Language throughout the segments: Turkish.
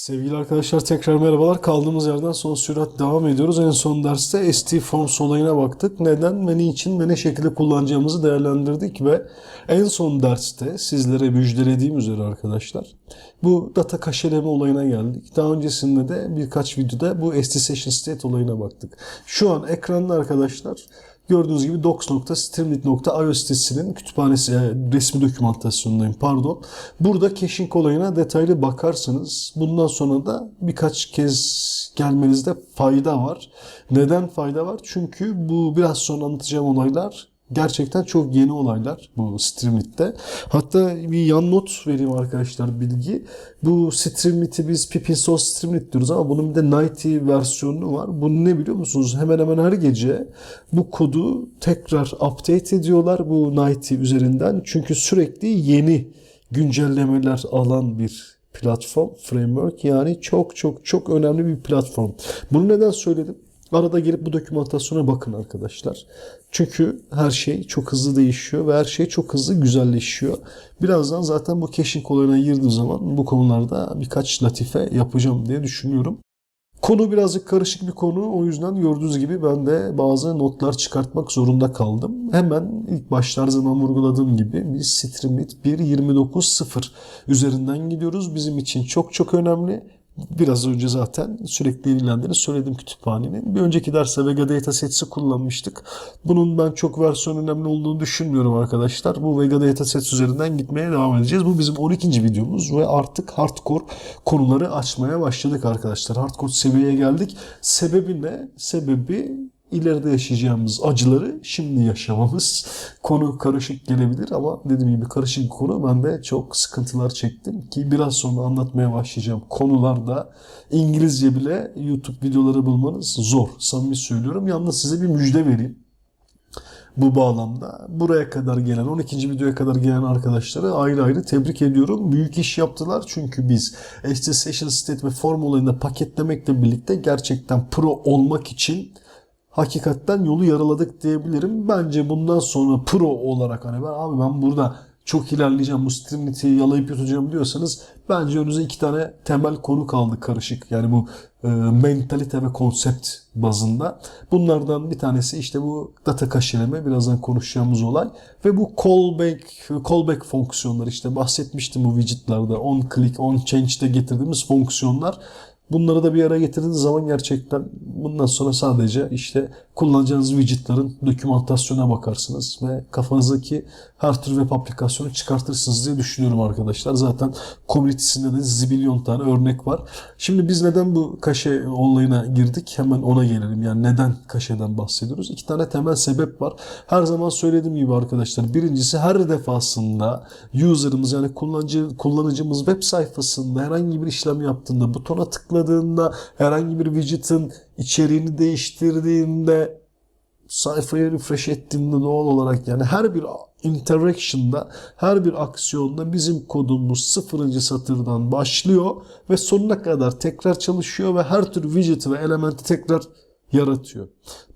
Sevgili arkadaşlar tekrar merhabalar. Kaldığımız yerden son sürat devam ediyoruz. En son derste ST Forms olayına baktık. Neden ve niçin ve ne şekilde kullanacağımızı değerlendirdik ve en son derste sizlere müjdelediğim üzere arkadaşlar bu data kaşeleme olayına geldik. Daha öncesinde de birkaç videoda bu ST Session State olayına baktık. Şu an ekranda arkadaşlar Gördüğünüz gibi docs.streamlit.io sitesinin kütüphanesi, yani resmi dokümantasyonundayım pardon. Burada caching olayına detaylı bakarsanız bundan sonra da birkaç kez gelmenizde fayda var. Neden fayda var? Çünkü bu biraz sonra anlatacağım olaylar gerçekten çok yeni olaylar bu Streamlit'te. Hatta bir yan not vereyim arkadaşlar bilgi. Bu Streamlit'i biz Pippin Source Streamlit diyoruz ama bunun bir de Nighty versiyonu var. Bu ne biliyor musunuz? Hemen hemen her gece bu kodu tekrar update ediyorlar bu Nighty üzerinden. Çünkü sürekli yeni güncellemeler alan bir platform, framework yani çok çok çok önemli bir platform. Bunu neden söyledim? Arada gelip bu dokümantasyona bakın arkadaşlar. Çünkü her şey çok hızlı değişiyor ve her şey çok hızlı güzelleşiyor. Birazdan zaten bu caching olayına girdiğim zaman bu konularda birkaç latife yapacağım diye düşünüyorum. Konu birazcık karışık bir konu. O yüzden gördüğünüz gibi ben de bazı notlar çıkartmak zorunda kaldım. Hemen ilk başta her zaman vurguladığım gibi biz Streamlit 1.29.0 üzerinden gidiyoruz. Bizim için çok çok önemli. Biraz önce zaten sürekli yenilendiğini söyledim kütüphanenin. Bir önceki derste Vega Datasets'i kullanmıştık. Bunun ben çok versiyon önemli olduğunu düşünmüyorum arkadaşlar. Bu Vega Datasets üzerinden gitmeye devam edeceğiz. Bu bizim 12. videomuz ve artık hardcore konuları açmaya başladık arkadaşlar. Hardcore seviyeye geldik. Sebebi ne? Sebebi ileride yaşayacağımız acıları şimdi yaşamamız. Konu karışık gelebilir ama dediğim gibi karışık konu. Ben de çok sıkıntılar çektim ki biraz sonra anlatmaya başlayacağım konularda İngilizce bile YouTube videoları bulmanız zor. Samimi söylüyorum. Yalnız size bir müjde vereyim bu bağlamda. Buraya kadar gelen, 12. videoya kadar gelen arkadaşları ayrı ayrı tebrik ediyorum. Büyük iş yaptılar çünkü biz ST Session State ve Form olayında paketlemekle birlikte gerçekten pro olmak için hakikaten yolu yaraladık diyebilirim. Bence bundan sonra pro olarak hani ben abi ben burada çok ilerleyeceğim, bu Streamlit'i yalayıp yutacağım diyorsanız bence önünüze iki tane temel konu kaldı karışık. Yani bu e, mentalite ve konsept bazında. Bunlardan bir tanesi işte bu data kaşeleme, birazdan konuşacağımız olay. Ve bu callback, callback fonksiyonları işte bahsetmiştim bu widgetlarda. On click, on change'de getirdiğimiz fonksiyonlar. Bunları da bir araya getirdiğiniz zaman gerçekten bundan sonra sadece işte kullanacağınız widgetların dokümantasyona bakarsınız ve kafanızdaki her tür web aplikasyonu çıkartırsınız diye düşünüyorum arkadaşlar. Zaten community'sinde de zibilyon tane örnek var. Şimdi biz neden bu kaşe olayına girdik? Hemen ona gelelim. Yani neden kaşeden bahsediyoruz? İki tane temel sebep var. Her zaman söylediğim gibi arkadaşlar. Birincisi her defasında user'ımız yani kullanıcı kullanıcımız web sayfasında herhangi bir işlem yaptığında butona tıkladığında herhangi bir widget'ın içeriğini değiştirdiğinde sayfayı refresh ettiğimde doğal olarak yani her bir interaction'da, her bir aksiyonda bizim kodumuz sıfırıncı satırdan başlıyor ve sonuna kadar tekrar çalışıyor ve her tür widget'ı ve elementi tekrar yaratıyor.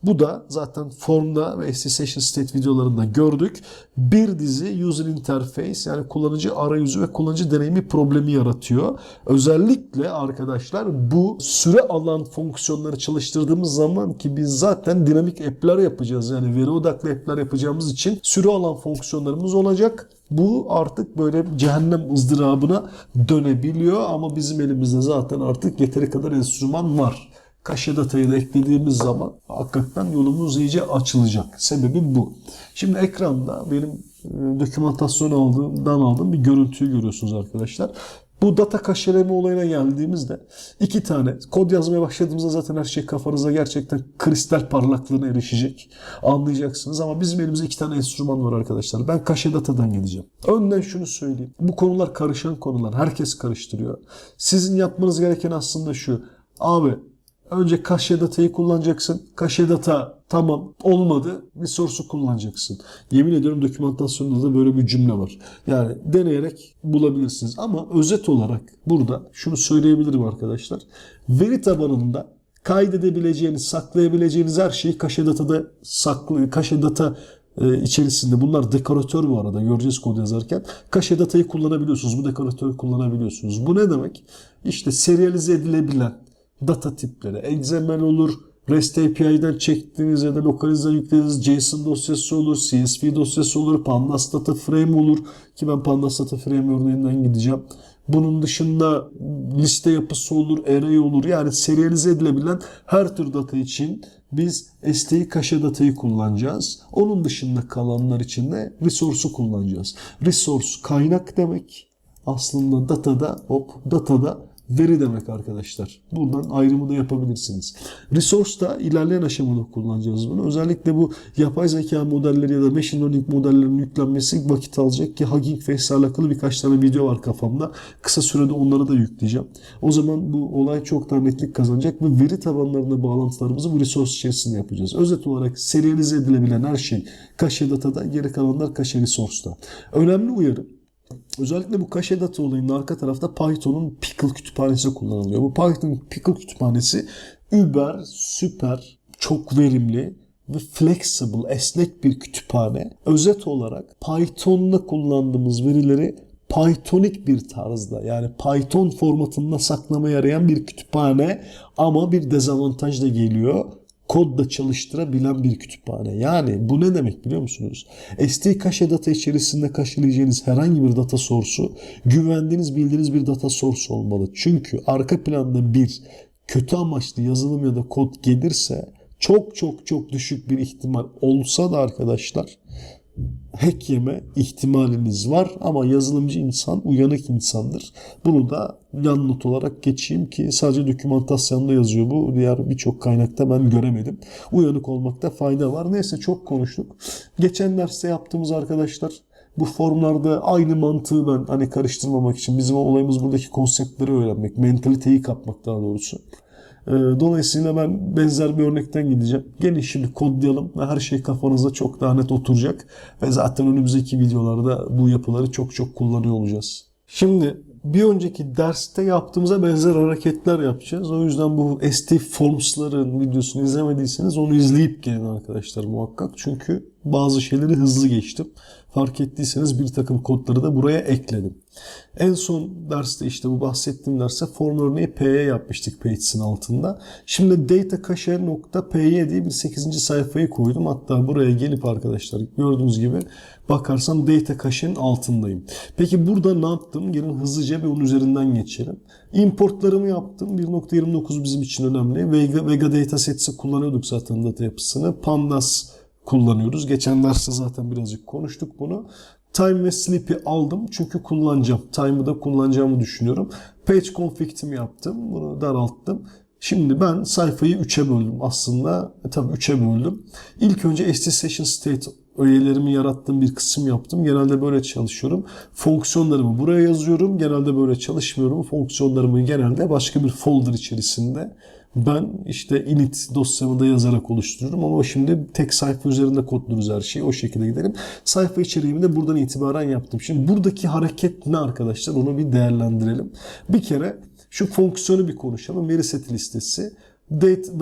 Bu da zaten formda ve Session State videolarında gördük. Bir dizi user interface yani kullanıcı arayüzü ve kullanıcı deneyimi problemi yaratıyor. Özellikle arkadaşlar bu süre alan fonksiyonları çalıştırdığımız zaman ki biz zaten dinamik app'ler yapacağız. Yani veri odaklı app'ler yapacağımız için süre alan fonksiyonlarımız olacak. Bu artık böyle cehennem ızdırabına dönebiliyor ama bizim elimizde zaten artık yeteri kadar enstrüman var kaşe datayı da eklediğimiz zaman hakikaten yolumuz iyice açılacak. Sebebi bu. Şimdi ekranda benim e, dokümantasyon aldığımdan aldığım bir görüntüyü görüyorsunuz arkadaşlar. Bu data kaşeleme olayına geldiğimizde iki tane kod yazmaya başladığımızda zaten her şey kafanıza gerçekten kristal parlaklığına erişecek. Anlayacaksınız ama bizim elimizde iki tane enstrüman var arkadaşlar. Ben kaşe datadan gideceğim. Önden şunu söyleyeyim. Bu konular karışan konular. Herkes karıştırıyor. Sizin yapmanız gereken aslında şu. Abi Önce kaşe datayı kullanacaksın. Kaşe data tamam olmadı. Bir source'u kullanacaksın. Yemin ediyorum dokümantasyonda da böyle bir cümle var. Yani deneyerek bulabilirsiniz. Ama özet olarak burada şunu söyleyebilirim arkadaşlar. Veri tabanında kaydedebileceğiniz, saklayabileceğiniz her şeyi kaşe datada saklı, kaşe data e, içerisinde bunlar dekoratör bu arada göreceğiz kod yazarken kaşe datayı kullanabiliyorsunuz. Bu dekoratörü kullanabiliyorsunuz. Bu ne demek? İşte serialize edilebilen data tipleri. XML olur, REST API'den çektiğiniz ya da lokalize yüklediğiniz JSON dosyası olur, CSV dosyası olur, Pandas Data Frame olur ki ben Pandas Data Frame örneğinden gideceğim. Bunun dışında liste yapısı olur, array olur. Yani serialize edilebilen her tür data için biz STI kaşe datayı kullanacağız. Onun dışında kalanlar için de resource'u kullanacağız. Resource kaynak demek. Aslında datada, hop datada veri demek arkadaşlar. Buradan ayrımı da yapabilirsiniz. Resource da ilerleyen aşamada kullanacağız bunu. Özellikle bu yapay zeka modelleri ya da machine learning modellerinin yüklenmesi vakit alacak ki Hugging Face alakalı birkaç tane video var kafamda. Kısa sürede onları da yükleyeceğim. O zaman bu olay çok daha netlik kazanacak ve veri tabanlarında bağlantılarımızı bu resource içerisinde yapacağız. Özet olarak serialize edilebilen her şey cache datada, geri kalanlar cache resource'da. Önemli uyarı. Özellikle bu cache data olayında arka tarafta Python'un Pickle kütüphanesi kullanılıyor. Bu Python Pickle kütüphanesi über, süper, çok verimli ve flexible, esnek bir kütüphane. Özet olarak Python'da kullandığımız verileri Pythonik bir tarzda yani Python formatında saklamaya yarayan bir kütüphane ama bir dezavantaj da geliyor kodda çalıştırabilen bir kütüphane. Yani bu ne demek biliyor musunuz? ST cache data içerisinde cache'leyeceğiniz herhangi bir data source'u güvendiğiniz bildiğiniz bir data source olmalı. Çünkü arka planda bir kötü amaçlı yazılım ya da kod gelirse çok çok çok düşük bir ihtimal olsa da arkadaşlar hack yeme ihtimaliniz var ama yazılımcı insan uyanık insandır. Bunu da yan not olarak geçeyim ki sadece dokümantasyonda yazıyor bu. Diğer birçok kaynakta ben göremedim. Uyanık olmakta fayda var. Neyse çok konuştuk. Geçen derste yaptığımız arkadaşlar bu formlarda aynı mantığı ben hani karıştırmamak için bizim olayımız buradaki konseptleri öğrenmek, mentaliteyi kapmak daha doğrusu. Ee, Dolayısıyla ben benzer bir örnekten gideceğim. Gelin şimdi kodlayalım ve her şey kafanızda çok daha net oturacak. Ve zaten önümüzdeki videolarda bu yapıları çok çok kullanıyor olacağız. Şimdi bir önceki derste yaptığımıza benzer hareketler yapacağız. O yüzden bu ST Forms'ların videosunu izlemediyseniz onu izleyip gelin arkadaşlar muhakkak. Çünkü bazı şeyleri hızlı geçtim. Fark ettiyseniz bir takım kodları da buraya ekledim. En son derste işte bu bahsettiğim derste form örneği P'ye yapmıştık Pages'in altında. Şimdi datacache.py diye bir 8. sayfayı koydum. Hatta buraya gelip arkadaşlar gördüğünüz gibi bakarsam datacache'nin altındayım. Peki burada ne yaptım? Gelin hızlıca bir onun üzerinden geçelim. Importlarımı yaptım. 1.29 bizim için önemli. Vega, Vega Datasets'i kullanıyorduk zaten data yapısını. Pandas kullanıyoruz. Geçen derste zaten birazcık konuştuk bunu. Time ve Sleep'i aldım çünkü kullanacağım. Time'ı da kullanacağımı düşünüyorum. Page config'imi yaptım. Bunu daralttım. Şimdi ben sayfayı 3'e böldüm aslında. E, tabii 3'e böldüm. İlk önce ST Session State öğelerimi yarattığım bir kısım yaptım. Genelde böyle çalışıyorum. Fonksiyonlarımı buraya yazıyorum. Genelde böyle çalışmıyorum. Fonksiyonlarımı genelde başka bir folder içerisinde ben işte init dosyamı da yazarak oluştururum ama şimdi tek sayfa üzerinde kodluyoruz her şeyi. O şekilde gidelim. Sayfa içeriğimi de buradan itibaren yaptım. Şimdi buradaki hareket ne arkadaşlar? Onu bir değerlendirelim. Bir kere şu fonksiyonu bir konuşalım. Veri seti listesi. Data,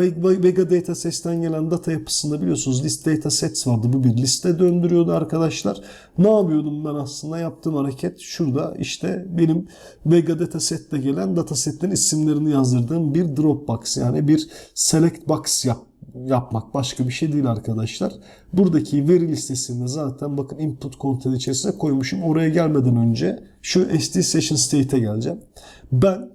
Vega Datasets'ten gelen data yapısında biliyorsunuz list datasets vardı. Bu bir liste döndürüyordu arkadaşlar. Ne yapıyordum ben aslında? Yaptığım hareket şurada işte benim Vega Dataset'te gelen datasetlerin isimlerini yazdırdığım bir Dropbox yani bir select box yap yapmak başka bir şey değil arkadaşlar. Buradaki veri listesinde zaten bakın input content içerisine koymuşum. Oraya gelmeden önce şu ST Session State'e geleceğim. Ben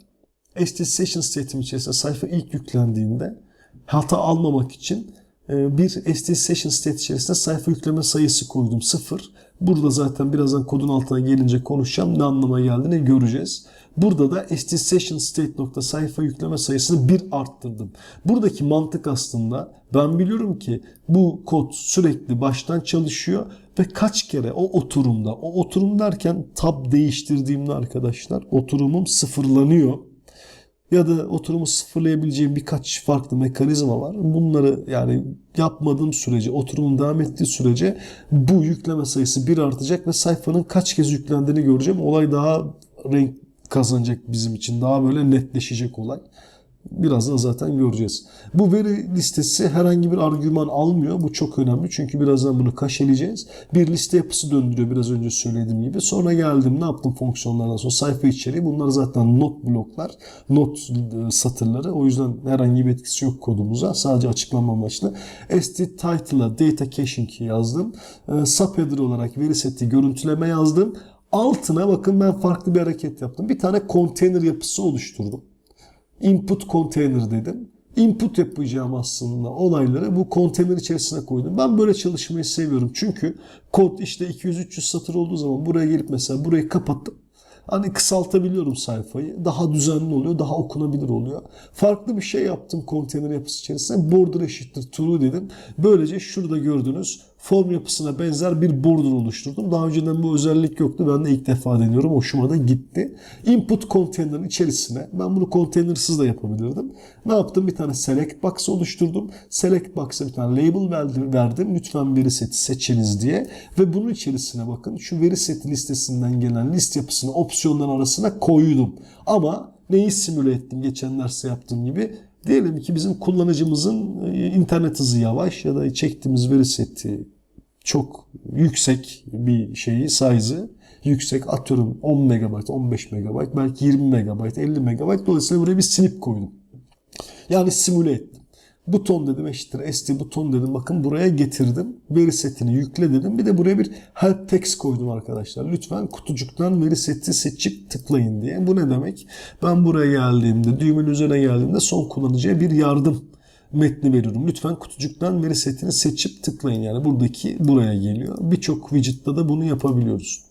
ST Session State'im içerisinde sayfa ilk yüklendiğinde hata almamak için e, bir ST Session State içerisinde sayfa yükleme sayısı koydum. Sıfır. Burada zaten birazdan kodun altına gelince konuşacağım. Ne anlama geldiğini göreceğiz. Burada da ST Session State nokta sayfa yükleme sayısını bir arttırdım. Buradaki mantık aslında ben biliyorum ki bu kod sürekli baştan çalışıyor ve kaç kere o oturumda, o oturum derken tab değiştirdiğimde arkadaşlar oturumum sıfırlanıyor ya da oturumu sıfırlayabileceğim birkaç farklı mekanizma var. Bunları yani yapmadığım sürece, oturumun devam ettiği sürece bu yükleme sayısı bir artacak ve sayfanın kaç kez yüklendiğini göreceğim. Olay daha renk kazanacak bizim için. Daha böyle netleşecek olay. Birazdan zaten göreceğiz. Bu veri listesi herhangi bir argüman almıyor. Bu çok önemli çünkü birazdan bunu kaşeleyeceğiz. Bir liste yapısı döndürüyor biraz önce söylediğim gibi. Sonra geldim ne yaptım fonksiyonlardan sonra sayfa içeriği. Bunlar zaten not bloklar, not e, satırları. O yüzden herhangi bir etkisi yok kodumuza. Sadece açıklama amaçlı. st title'a data caching yazdım. E, subheader olarak veri seti görüntüleme yazdım. Altına bakın ben farklı bir hareket yaptım. Bir tane konteyner yapısı oluşturdum input container dedim. Input yapacağım aslında olayları bu konteyner içerisine koydum. Ben böyle çalışmayı seviyorum. Çünkü kod işte 200-300 satır olduğu zaman buraya gelip mesela burayı kapattım. Hani kısaltabiliyorum sayfayı. Daha düzenli oluyor, daha okunabilir oluyor. Farklı bir şey yaptım konteyner yapısı içerisinde. Border eşittir true dedim. Böylece şurada gördüğünüz form yapısına benzer bir border oluşturdum. Daha önceden bu özellik yoktu. Ben de ilk defa deniyorum. Hoşuma da gitti. Input konteynerin içerisine ben bunu konteynersız da yapabilirdim. Ne yaptım? Bir tane select box oluşturdum. Select box'a bir tane label verdim. Lütfen veri seti seçiniz diye. Ve bunun içerisine bakın şu veri seti listesinden gelen list yapısını opsiyonların arasına koydum. Ama neyi simüle ettim geçen derste yaptığım gibi? Diyelim ki bizim kullanıcımızın e, internet hızı yavaş ya da çektiğimiz veri seti çok yüksek bir şeyi, size'ı yüksek atıyorum 10 MB, 15 MB, belki 20 MB, 50 MB. Dolayısıyla buraya bir snip koydum. Yani simüle ettim. Buton dedim eşittir st buton dedim. Bakın buraya getirdim. Veri setini yükle dedim. Bir de buraya bir help text koydum arkadaşlar. Lütfen kutucuktan veri seti seçip tıklayın diye. Bu ne demek? Ben buraya geldiğimde, düğümün üzerine geldiğimde son kullanıcıya bir yardım metni veriyorum. Lütfen kutucuktan veri setini seçip tıklayın. Yani buradaki buraya geliyor. Birçok widget'ta da bunu yapabiliyoruz.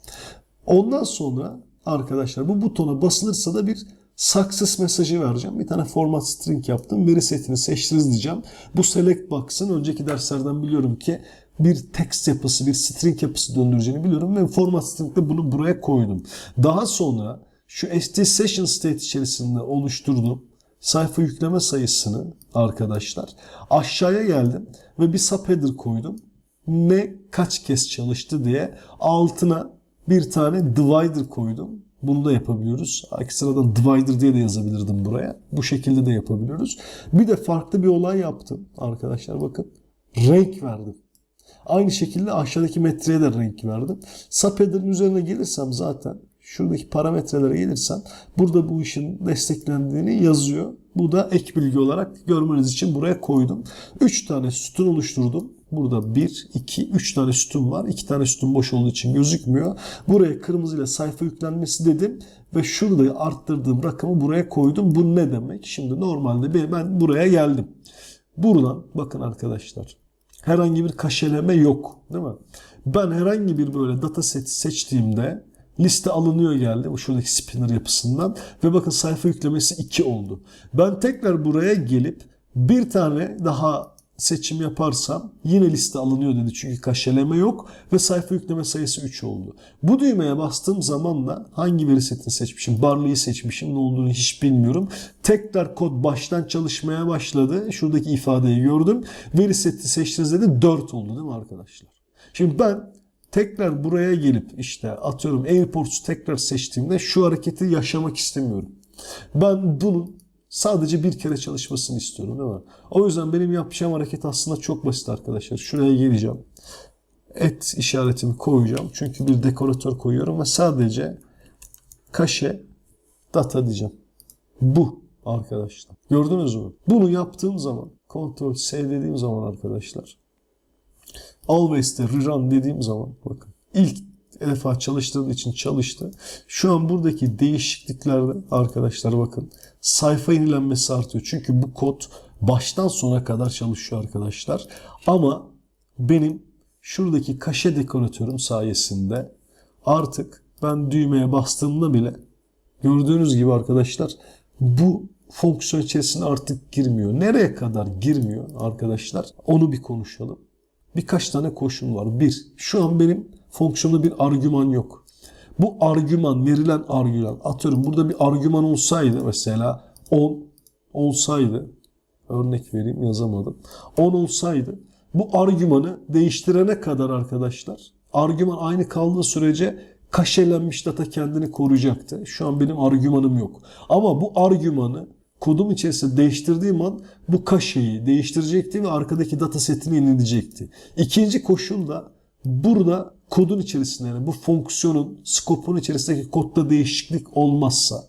Ondan sonra arkadaşlar bu butona basılırsa da bir success mesajı vereceğim. Bir tane format string yaptım. Veri setini seçtiniz diyeceğim. Bu select box'ın önceki derslerden biliyorum ki bir text yapısı, bir string yapısı döndüreceğini biliyorum ve format string'de bunu buraya koydum. Daha sonra şu st session state içerisinde oluşturduğum sayfa yükleme sayısını arkadaşlar aşağıya geldim ve bir subheader koydum. Ne kaç kez çalıştı diye altına bir tane divider koydum. Bunu da yapabiliyoruz. Ekstradan divider diye de yazabilirdim buraya. Bu şekilde de yapabiliyoruz. Bir de farklı bir olay yaptım arkadaşlar bakın. Renk verdim. Aynı şekilde aşağıdaki metreye de renk verdim. Subheader'ın üzerine gelirsem zaten şuradaki parametrelere gelirsem burada bu işin desteklendiğini yazıyor. Bu da ek bilgi olarak görmeniz için buraya koydum. 3 tane sütun oluşturdum. Burada 1, 2, 3 tane sütun var. 2 tane sütun boş olduğu için gözükmüyor. Buraya kırmızıyla sayfa yüklenmesi dedim. Ve şurada arttırdığım rakamı buraya koydum. Bu ne demek? Şimdi normalde ben buraya geldim. Buradan bakın arkadaşlar. Herhangi bir kaşeleme yok. Değil mi? Ben herhangi bir böyle dataseti seçtiğimde liste alınıyor geldi bu şuradaki spinner yapısından ve bakın sayfa yüklemesi 2 oldu. Ben tekrar buraya gelip bir tane daha seçim yaparsam yine liste alınıyor dedi çünkü kaşeleme yok ve sayfa yükleme sayısı 3 oldu. Bu düğmeye bastığım zaman da hangi veri setini seçmişim, Barley'i seçmişim ne olduğunu hiç bilmiyorum. Tekrar kod baştan çalışmaya başladı. Şuradaki ifadeyi gördüm. Veri seti seçtiniz dedi 4 oldu değil mi arkadaşlar? Şimdi ben tekrar buraya gelip işte atıyorum Airports'u tekrar seçtiğimde şu hareketi yaşamak istemiyorum. Ben bunun sadece bir kere çalışmasını istiyorum değil mi? O yüzden benim yapacağım hareket aslında çok basit arkadaşlar. Şuraya geleceğim. Et işaretimi koyacağım. Çünkü bir dekoratör koyuyorum ve sadece kaşe data diyeceğim. Bu arkadaşlar. Gördünüz mü? Bunu yaptığım zaman Ctrl S dediğim zaman arkadaşlar Always'te rerun dediğim zaman bakın ilk defa çalıştırdığı için çalıştı. Şu an buradaki değişikliklerde arkadaşlar bakın sayfa yenilenmesi artıyor. Çünkü bu kod baştan sona kadar çalışıyor arkadaşlar. Ama benim şuradaki kaşe dekoratörüm sayesinde artık ben düğmeye bastığımda bile gördüğünüz gibi arkadaşlar bu fonksiyon içerisine artık girmiyor. Nereye kadar girmiyor arkadaşlar? Onu bir konuşalım birkaç tane koşul var. Bir, şu an benim fonksiyonda bir argüman yok. Bu argüman, verilen argüman, atıyorum burada bir argüman olsaydı mesela 10 olsaydı, örnek vereyim yazamadım. 10 olsaydı bu argümanı değiştirene kadar arkadaşlar, argüman aynı kaldığı sürece kaşelenmiş data kendini koruyacaktı. Şu an benim argümanım yok. Ama bu argümanı kodum içerisinde değiştirdiğim an bu kaşeyi değiştirecekti ve arkadaki data setini yenilecekti. İkinci koşul da burada kodun içerisinde yani bu fonksiyonun skopun içerisindeki kodda değişiklik olmazsa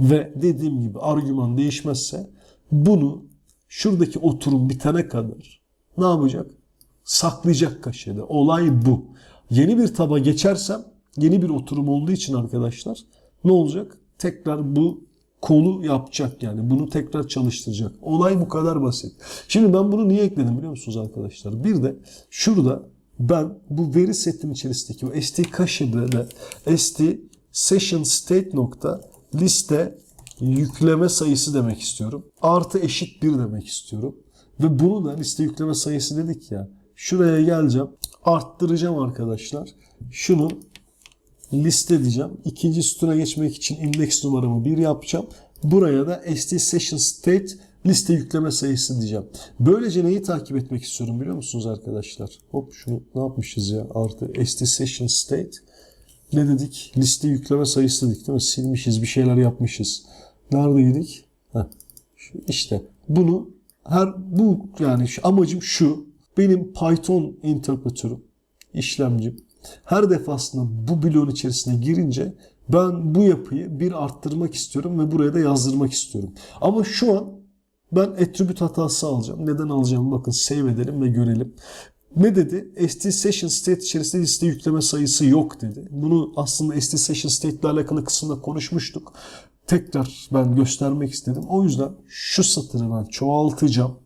ve dediğim gibi argüman değişmezse bunu şuradaki oturum bitene kadar ne yapacak? Saklayacak kaşede. Olay bu. Yeni bir taba geçersem yeni bir oturum olduğu için arkadaşlar ne olacak? Tekrar bu kolu yapacak yani. Bunu tekrar çalıştıracak. Olay bu kadar basit. Şimdi ben bunu niye ekledim biliyor musunuz arkadaşlar? Bir de şurada ben bu veri setim içerisindeki o st de st session state nokta liste yükleme sayısı demek istiyorum. Artı eşit 1 demek istiyorum. Ve bunu da liste yükleme sayısı dedik ya. Şuraya geleceğim. Arttıracağım arkadaşlar. Şunu liste diyeceğim. İkinci sütuna geçmek için index numaramı 1 yapacağım. Buraya da st session state liste yükleme sayısı diyeceğim. Böylece neyi takip etmek istiyorum biliyor musunuz arkadaşlar? Hop şunu ne yapmışız ya? Artı st session state ne dedik? Liste yükleme sayısı dedik değil mi? Silmişiz, bir şeyler yapmışız. Neredeydik? Heh. İşte bunu her bu yani şu, amacım şu. Benim Python interpretörüm, işlemcim her defasında bu bloğun içerisine girince ben bu yapıyı bir arttırmak istiyorum ve buraya da yazdırmak istiyorum. Ama şu an ben attribute hatası alacağım. Neden alacağım? Bakın save edelim ve görelim. Ne dedi? ST Session State içerisinde liste yükleme sayısı yok dedi. Bunu aslında ST Session State ile alakalı kısımda konuşmuştuk. Tekrar ben göstermek istedim. O yüzden şu satırı ben çoğaltacağım.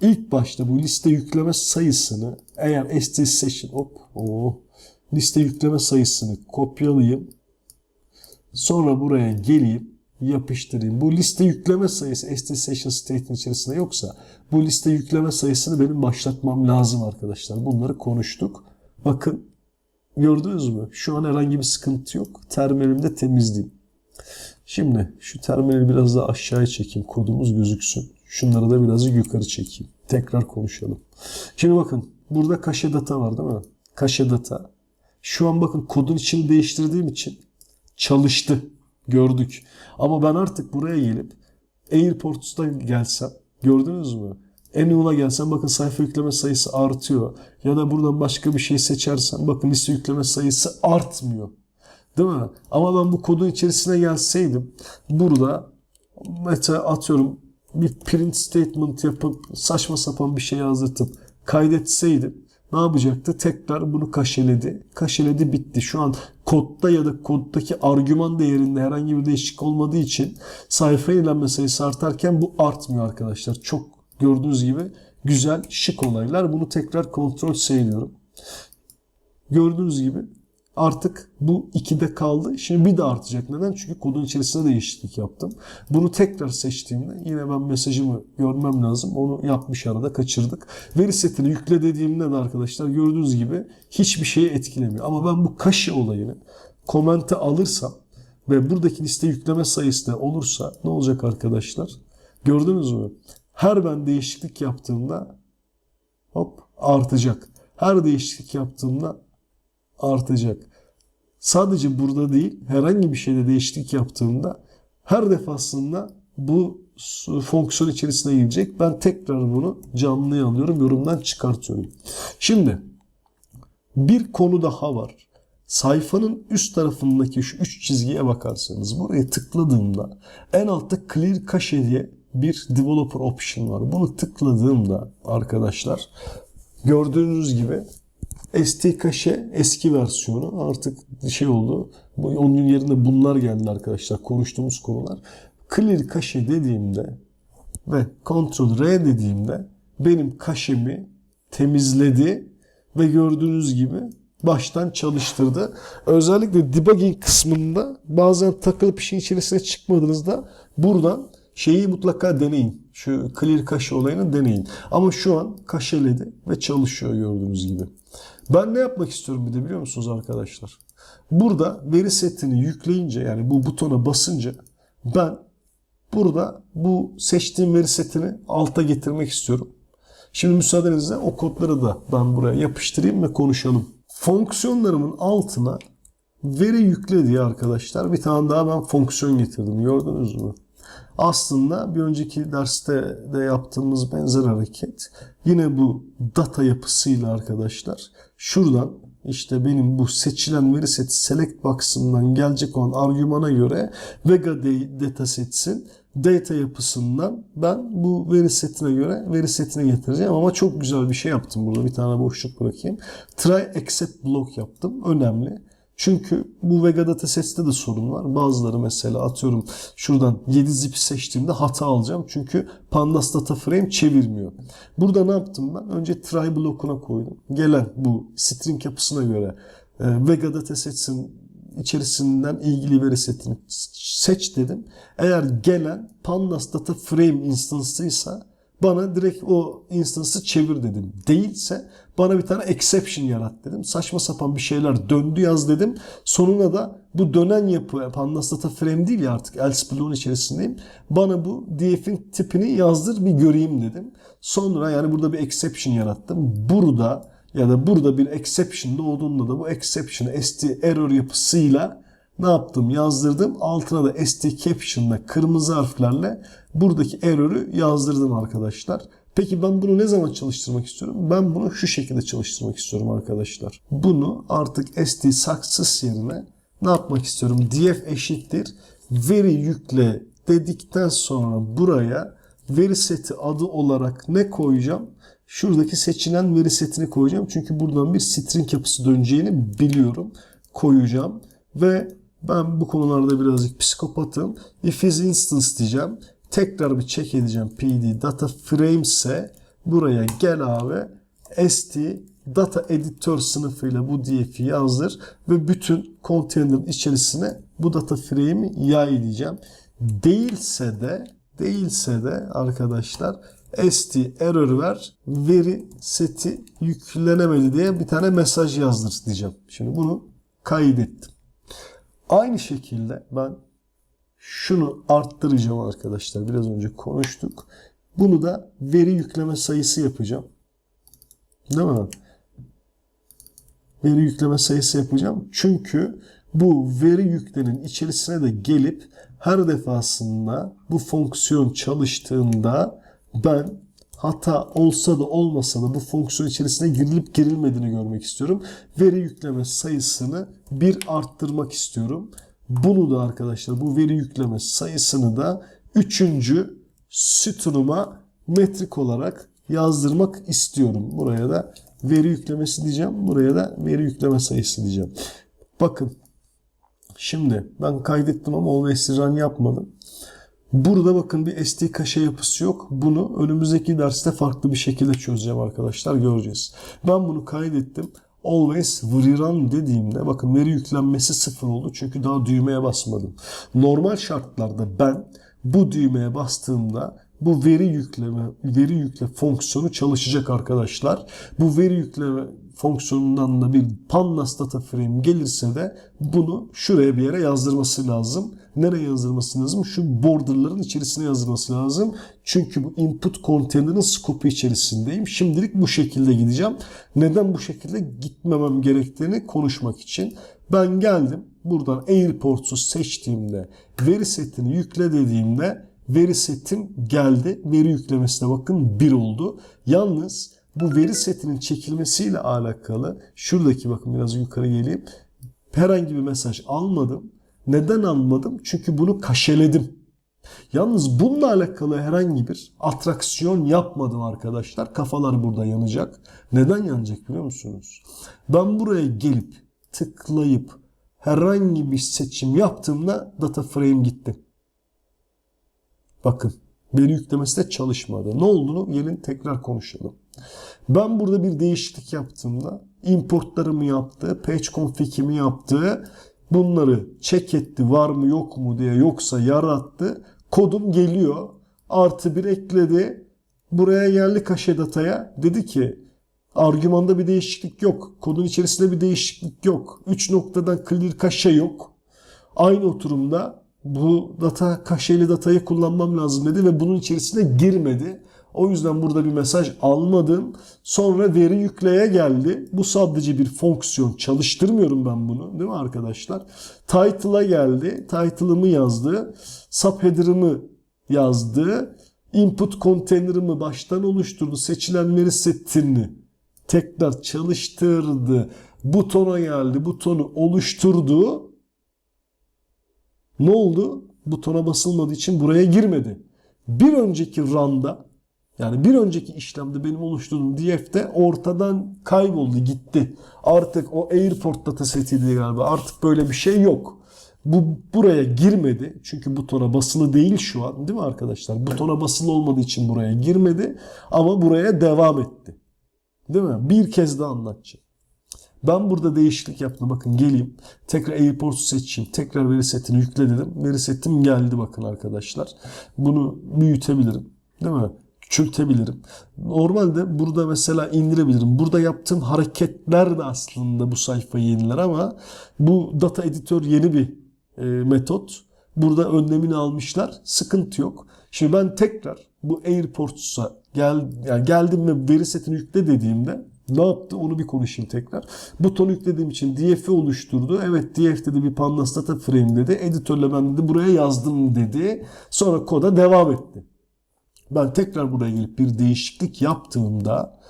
İlk başta bu liste yükleme sayısını eğer ST Session hop oh, liste yükleme sayısını kopyalayayım. Sonra buraya geleyim yapıştırayım. Bu liste yükleme sayısı ST Session State'in içerisinde yoksa bu liste yükleme sayısını benim başlatmam lazım arkadaşlar. Bunları konuştuk. Bakın gördünüz mü? Şu an herhangi bir sıkıntı yok. Terminalimde temizleyeyim. Şimdi şu terminali biraz daha aşağıya çekeyim. Kodumuz gözüksün. Şunları da birazcık yukarı çekeyim. Tekrar konuşalım. Şimdi bakın burada kaşe data var değil mi? Kaşe data. Şu an bakın kodun içini değiştirdiğim için çalıştı. Gördük. Ama ben artık buraya gelip Airports'tan gelsem gördünüz mü? Annual'a gelsem bakın sayfa yükleme sayısı artıyor. Ya da buradan başka bir şey seçersem bakın liste yükleme sayısı artmıyor. Değil mi? Ama ben bu kodun içerisine gelseydim burada mesela atıyorum bir print statement yapıp saçma sapan bir şey yazdırtıp kaydetseydim ne yapacaktı? Tekrar bunu kaşeledi. Kaşeledi bitti. Şu an kodda ya da koddaki argüman değerinde herhangi bir değişiklik olmadığı için sayfa yenilenme sayısı artarken bu artmıyor arkadaşlar. Çok gördüğünüz gibi güzel, şık olaylar. Bunu tekrar kontrol sayıyorum. Gördüğünüz gibi artık bu 2'de kaldı. Şimdi bir de artacak. Neden? Çünkü kodun içerisinde değişiklik yaptım. Bunu tekrar seçtiğimde yine ben mesajımı görmem lazım. Onu yapmış arada kaçırdık. Veri setini yükle dediğimde de arkadaşlar gördüğünüz gibi hiçbir şeyi etkilemiyor. Ama ben bu kaşı olayını komente alırsam ve buradaki liste yükleme sayısı da olursa ne olacak arkadaşlar? Gördünüz mü? Her ben değişiklik yaptığımda hop artacak. Her değişiklik yaptığımda artacak. Sadece burada değil, herhangi bir şeyde değişiklik yaptığımda her defasında bu fonksiyon içerisine girecek. Ben tekrar bunu canlıya alıyorum, yorumdan çıkartıyorum. Şimdi bir konu daha var. Sayfanın üst tarafındaki şu üç çizgiye bakarsanız buraya tıkladığımda en altta clear cache diye bir developer option var. Bunu tıkladığımda arkadaşlar gördüğünüz gibi ST Cache eski versiyonu artık şey oldu. Onun yerine bunlar geldi arkadaşlar. Konuştuğumuz konular. Clear Cache dediğimde ve Ctrl R dediğimde benim kaşemi temizledi ve gördüğünüz gibi baştan çalıştırdı. Özellikle debugging kısmında bazen takılıp işin içerisine çıkmadığınızda buradan şeyi mutlaka deneyin. Şu clear cache olayını deneyin. Ama şu an kaşeledi ve çalışıyor gördüğünüz gibi. Ben ne yapmak istiyorum bir de biliyor musunuz arkadaşlar? Burada veri setini yükleyince yani bu butona basınca ben burada bu seçtiğim veri setini alta getirmek istiyorum. Şimdi müsaadenizle o kodları da ben buraya yapıştırayım ve konuşalım. Fonksiyonlarımın altına veri yükle diye arkadaşlar bir tane daha ben fonksiyon getirdim. Gördünüz mü? Aslında bir önceki derste de yaptığımız benzer hareket yine bu data yapısıyla arkadaşlar şuradan işte benim bu seçilen veri seti select box'ımdan gelecek olan argümana göre Vega datasets'in data yapısından ben bu veri setine göre veri setine getireceğim ama çok güzel bir şey yaptım burada bir tane boşluk bırakayım. Try except block yaptım. Önemli. Çünkü bu Vega datasets'te de sorun var. Bazıları mesela atıyorum şuradan 7 zip seçtiğimde hata alacağım. Çünkü Pandas data frame çevirmiyor. Burada ne yaptım ben? Önce try blokuna koydum. Gelen bu string yapısına göre e, Vega datasets'in içerisinden ilgili veri setini seç dedim. Eğer gelen Pandas data frame instance'ıysa bana direkt o instance'ı çevir dedim. Değilse bana bir tane exception yarat dedim. Saçma sapan bir şeyler döndü yaz dedim. Sonuna da bu dönen yapı Pandas Data Frame değil ya artık else bloğun içerisindeyim. Bana bu df'in tipini yazdır bir göreyim dedim. Sonra yani burada bir exception yarattım. Burada ya da burada bir exception olduğunda da bu exception'ı st error yapısıyla ne yaptım? Yazdırdım. Altına da st caption'la kırmızı harflerle buradaki error'ü yazdırdım arkadaşlar. Peki ben bunu ne zaman çalıştırmak istiyorum? Ben bunu şu şekilde çalıştırmak istiyorum arkadaşlar. Bunu artık st success yerine ne yapmak istiyorum? df eşittir veri yükle dedikten sonra buraya veri seti adı olarak ne koyacağım? Şuradaki seçilen veri setini koyacağım. Çünkü buradan bir string yapısı döneceğini biliyorum. Koyacağım. Ve ben bu konularda birazcık psikopatım. If is instance diyeceğim. Tekrar bir check edeceğim. PD data frame ise buraya gel abi. st data editor sınıfıyla bu df'i yazdır ve bütün container'ın içerisine bu data frame'i yay diyeceğim. Değilse de değilse de arkadaşlar st error ver veri seti yüklenemedi diye bir tane mesaj yazdır diyeceğim. Şimdi bunu kaydettim. Aynı şekilde ben şunu arttıracağım arkadaşlar. Biraz önce konuştuk. Bunu da veri yükleme sayısı yapacağım. Değil mi? Veri yükleme sayısı yapacağım. Çünkü bu veri yüklenin içerisine de gelip her defasında bu fonksiyon çalıştığında ben hata olsa da olmasa da bu fonksiyon içerisine girilip girilmediğini görmek istiyorum. Veri yükleme sayısını bir arttırmak istiyorum. Bunu da arkadaşlar bu veri yükleme sayısını da üçüncü sütunuma metrik olarak yazdırmak istiyorum. Buraya da veri yüklemesi diyeceğim. Buraya da veri yükleme sayısı diyeceğim. Bakın şimdi ben kaydettim ama always run yapmadım. Burada bakın bir SD kaşe yapısı yok. Bunu önümüzdeki derste farklı bir şekilde çözeceğim arkadaşlar. Göreceğiz. Ben bunu kaydettim. Always rerun dediğimde bakın veri yüklenmesi sıfır oldu. Çünkü daha düğmeye basmadım. Normal şartlarda ben bu düğmeye bastığımda bu veri yükleme, veri yükle fonksiyonu çalışacak arkadaşlar. Bu veri yükleme fonksiyonundan da bir pandas data frame gelirse de bunu şuraya bir yere yazdırması lazım. Nereye yazdırması lazım? Şu borderların içerisine yazdırması lazım. Çünkü bu input container'ın scope'u içerisindeyim. Şimdilik bu şekilde gideceğim. Neden bu şekilde gitmemem gerektiğini konuşmak için. Ben geldim. Buradan airport'u seçtiğimde veri setini yükle dediğimde veri setim geldi. Veri yüklemesine bakın 1 oldu. Yalnız bu veri setinin çekilmesiyle alakalı şuradaki bakın biraz yukarı geleyim. Herhangi bir mesaj almadım. Neden almadım? Çünkü bunu kaşeledim. Yalnız bununla alakalı herhangi bir atraksiyon yapmadım arkadaşlar. Kafalar burada yanacak. Neden yanacak biliyor musunuz? Ben buraya gelip tıklayıp herhangi bir seçim yaptığımda data frame gitti. Bakın veri yüklemesi de çalışmadı. Ne olduğunu gelin tekrar konuşalım. Ben burada bir değişiklik yaptığımda importlarımı yaptı, page config'imi yaptı, bunları check etti var mı yok mu diye yoksa yarattı. Kodum geliyor. Artı bir ekledi. Buraya geldi kaşe dataya. Dedi ki argümanda bir değişiklik yok. Kodun içerisinde bir değişiklik yok. 3 noktadan clear kaşe yok. Aynı oturumda bu data kaşeli datayı kullanmam lazım dedi ve bunun içerisine girmedi. O yüzden burada bir mesaj almadım. Sonra veri yükleye geldi. Bu sadece bir fonksiyon. Çalıştırmıyorum ben bunu. Değil mi arkadaşlar? Title'a geldi. Title'ımı yazdı. Subheader'ımı yazdı. Input konteynerimi baştan oluşturdu. Seçilen veri tekrar çalıştırdı. Butona geldi. Butonu oluşturdu. Ne oldu? Butona basılmadığı için buraya girmedi. Bir önceki run'da yani bir önceki işlemde benim oluşturduğum DF'de ortadan kayboldu gitti. Artık o airport dataseti galiba artık böyle bir şey yok. Bu buraya girmedi. Çünkü butona basılı değil şu an değil mi arkadaşlar? Butona basılı olmadığı için buraya girmedi. Ama buraya devam etti. Değil mi? Bir kez daha anlatacağım. Ben burada değişiklik yaptım. Bakın geleyim. Tekrar Airport'u seçeyim. Tekrar veri setini yükle dedim. Veri setim geldi bakın arkadaşlar. Bunu büyütebilirim. Değil mi? Küçültebilirim. Normalde burada mesela indirebilirim. Burada yaptığım hareketler de aslında bu sayfayı yeniler ama bu data editör yeni bir e, metot. Burada önlemini almışlar. Sıkıntı yok. Şimdi ben tekrar bu Airports'a gel, yani geldim ve veri setini yükle dediğimde ne yaptı onu bir konuşayım tekrar. Butonu yüklediğim için DF'i oluşturdu. Evet DF dedi bir pandas data frame dedi. Editörle ben dedi buraya yazdım dedi. Sonra koda devam etti. Ben tekrar buraya gelip bir değişiklik yaptığımda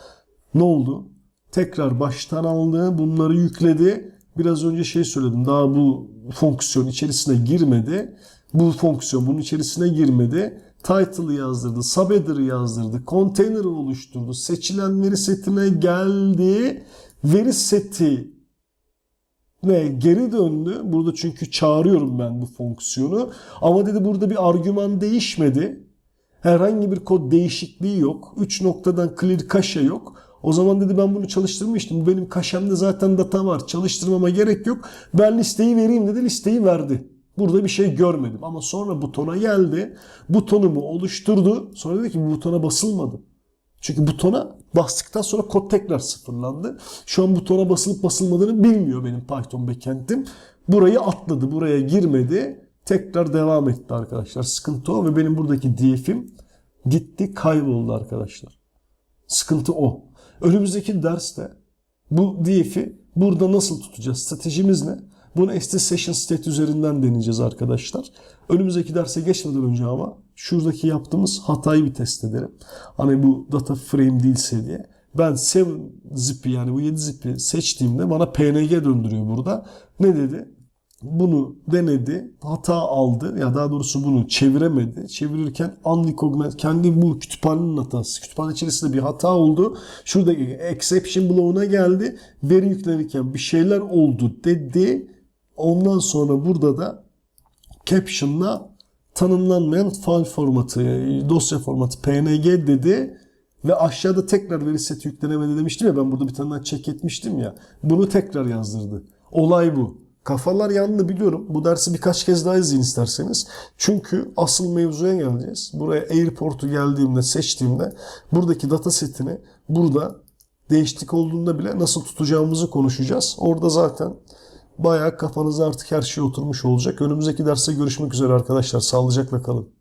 ne oldu? Tekrar baştan aldı, bunları yükledi. Biraz önce şey söyledim. Daha bu fonksiyon içerisine girmedi. Bu fonksiyon bunun içerisine girmedi. Title'ı yazdırdı, subheader'ı yazdırdı, container'ı oluşturdu. Seçilen veri setine geldi. Veri seti ve geri döndü. Burada çünkü çağırıyorum ben bu fonksiyonu. Ama dedi burada bir argüman değişmedi. Herhangi bir kod değişikliği yok. 3 noktadan clear kaşe yok. O zaman dedi ben bunu çalıştırmıştım. Benim kaşemde zaten data var. Çalıştırmama gerek yok. Ben listeyi vereyim dedi. Listeyi verdi. Burada bir şey görmedim. Ama sonra butona geldi. Butonumu oluşturdu. Sonra dedi ki bu butona basılmadı. Çünkü butona bastıktan sonra kod tekrar sıfırlandı. Şu an butona basılıp basılmadığını bilmiyor benim Python backend'im. Burayı atladı. Buraya girmedi. Tekrar devam etti arkadaşlar. Sıkıntı o ve benim buradaki DF'im gitti kayboldu arkadaşlar. Sıkıntı o. Önümüzdeki derste bu DF'i burada nasıl tutacağız? Stratejimiz ne? Bunu ST Session State üzerinden deneyeceğiz arkadaşlar. Önümüzdeki derse geçmeden önce ama şuradaki yaptığımız hatayı bir test edelim. Hani bu data frame değilse diye. Ben 7 zip'i yani bu 7 zip'i seçtiğimde bana PNG döndürüyor burada. Ne dedi? Bunu denedi, hata aldı ya daha doğrusu bunu çeviremedi. Çevirirken unrecognized, kendi bu kütüphanenin hatası. Kütüphane içerisinde bir hata oldu. Şurada exception bloğuna geldi. Veri yüklenirken bir şeyler oldu dedi. Ondan sonra burada da caption'la tanımlanmayan file formatı, dosya formatı PNG dedi. Ve aşağıda tekrar veri seti yüklenemedi demiştim ya ben burada bir tane daha check etmiştim ya. Bunu tekrar yazdırdı. Olay bu. Kafalar yandı biliyorum. Bu dersi birkaç kez daha izleyin isterseniz. Çünkü asıl mevzuya geleceğiz. Buraya airport'u geldiğimde, seçtiğimde buradaki data setini burada değişiklik olduğunda bile nasıl tutacağımızı konuşacağız. Orada zaten bayağı kafanıza artık her şey oturmuş olacak. Önümüzdeki derste görüşmek üzere arkadaşlar. Sağlıcakla kalın.